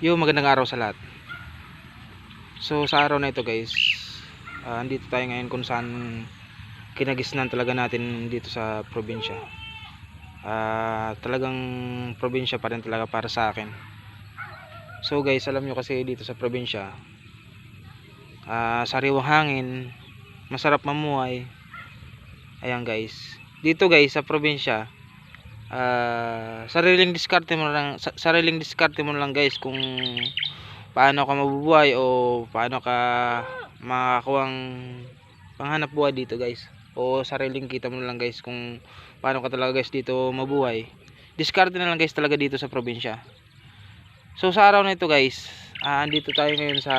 Yo, magandang araw sa lahat. So sa araw na ito guys, ah, andito tayo ngayon kung saan kinagisnan talaga natin dito sa probinsya. Ah, talagang probinsya pa rin talaga para sa akin. So guys, alam nyo kasi dito sa probinsya, ah, sariwang hangin, masarap mamuhay. Ayan guys. Dito guys sa probinsya, ah, sariling diskarte mo lang sa- sariling diskarte mo lang guys kung paano ka mabubuhay o paano ka makakuha panghanap buhay dito guys. O sariling kita mo lang guys kung paano ka talaga guys dito mabuhay. Diskarte na lang guys talaga dito sa probinsya. So sa araw na ito guys ah, andito tayo ngayon sa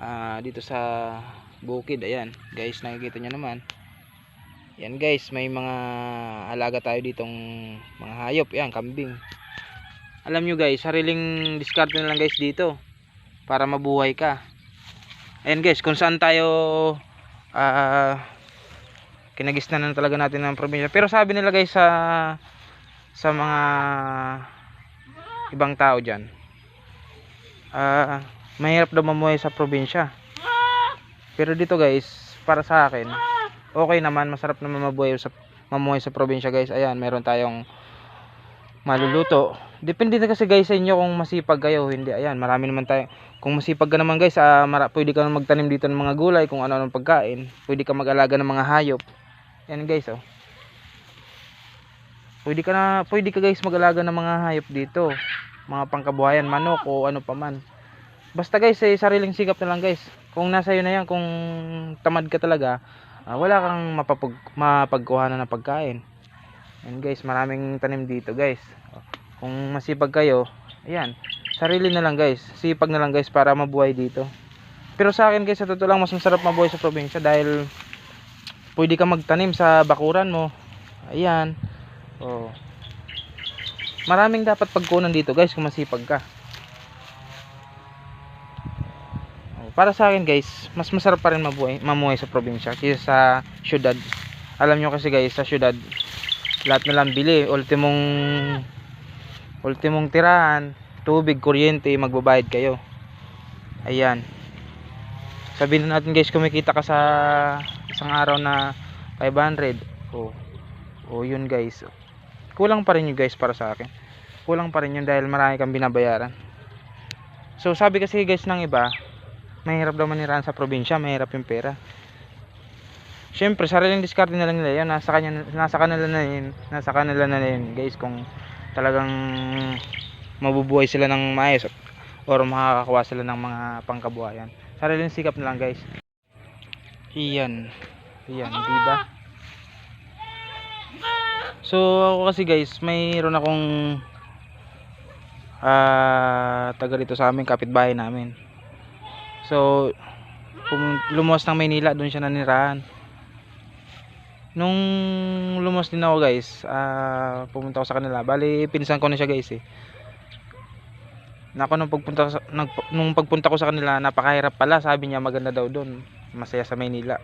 ah, dito sa bukid. Ayan guys nakikita nyo naman yan guys may mga alaga tayo ditong mga hayop. Yan kambing. Alam nyo guys sariling diskarte na lang guys dito para mabuhay ka. Ayan guys kung saan tayo ah kinagisnan na talaga natin ng probinsya. Pero sabi nila guys sa sa mga ibang tao dyan ah mahirap daw mamuhay sa probinsya. Pero dito guys para sa akin okay naman masarap naman mabuhay sa mamuhay sa probinsya guys. Ayan meron tayong maluluto. Depende na kasi guys sa inyo kung masipag kayo hindi. Ayan marami naman tayo. Kung masipag ka naman guys ah, pwede ka magtanim dito ng mga gulay kung ano anong pagkain. Pwede ka mag-alaga ng mga hayop. Yan guys oh. Pwede ka na pwede ka guys mag-alaga ng mga hayop dito. Mga pangkabuhayan manok o ano pa man. Basta guys eh, sariling sikap na lang guys. Kung nasa iyo na yan kung tamad ka talaga ah, wala kang mapapag, mapagkuhanan ng pagkain. Yan guys maraming tanim dito guys. Kung masipag kayo ayan sarili na lang guys. Sipag na lang guys para mabuhay dito. Pero sa akin guys sa totoo lang mas masarap mabuhay sa probinsya dahil pwede ka magtanim sa bakuran mo. Ayan. Oh. Maraming dapat pagkunan dito guys kung masipag ka Oh, para sa akin guys mas masarap pa rin mabuhay, mamuhay sa probinsya kaysa sa syudad. Alam nyo kasi guys sa syudad lahat na lang bili. Ultimong ultimong tirahan tubig, kuryente, magbabayad kayo. Ayan. Sabihin na natin guys kumikita ka sa isang araw na 500 oh, oh yun guys. Kulang pa rin yun guys para sa akin. Kulang pa rin yun dahil marami kang binabayaran. So sabi kasi guys ng iba mahirap daw manirahan sa probinsya mahirap yung pera Siyempre, sariling diskarte na lang nila yun. Nasa, kanya, nasa kanila na yun. Nasa kanila na yun, guys. Kung talagang mabubuhay sila ng maayos or makakakuha sila ng mga pangkabuhayan. Sariling sikap na lang, guys. Iyan. Iyan, di ba? So, ako kasi guys, mayroon akong ah taga dito sa amin, kapitbahay namin. So, pum- lumuwas ng Maynila, doon siya nanirahan nung lumos din ako guys ah pumunta ako sa kanila. Bali pinsan ko na siya guys eh. Nako nung pagpunta sa, nung pagpunta ko sa kanila napakahirap pala. Sabi niya maganda daw doon masaya sa Maynila.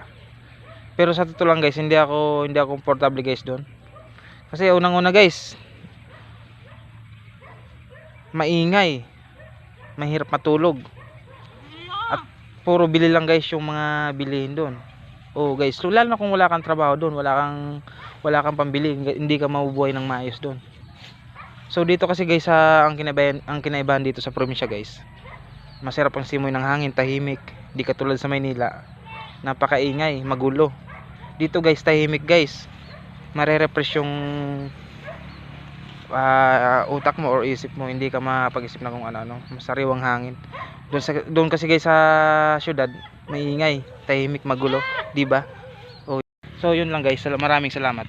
Pero sa totoo lang guys hindi ako hindi ako komportable guys doon kasi unang una guys maingay. Mahirap matulog. at puro bili lang guys yung mga bilihin doon Oh guys, so lalo na kung wala kang trabaho doon, wala kang wala kang pambili, hindi ka mabubuhay ng maayos doon. So dito kasi guys sa ang kinaibahan ang kinaibahan dito sa probinsya guys. Masarap ang simoy ng hangin, tahimik, di katulad sa Maynila. Napakaingay, magulo. Dito guys tahimik guys. Mare-refresh yung ah, utak mo or isip mo, hindi ka mapag-isip na kung ano-ano, masariwang hangin. Doon sa doon kasi guys sa syudad, maingay, tahimik, magulo, 'di ba? Oh. So yun lang guys, maraming salamat.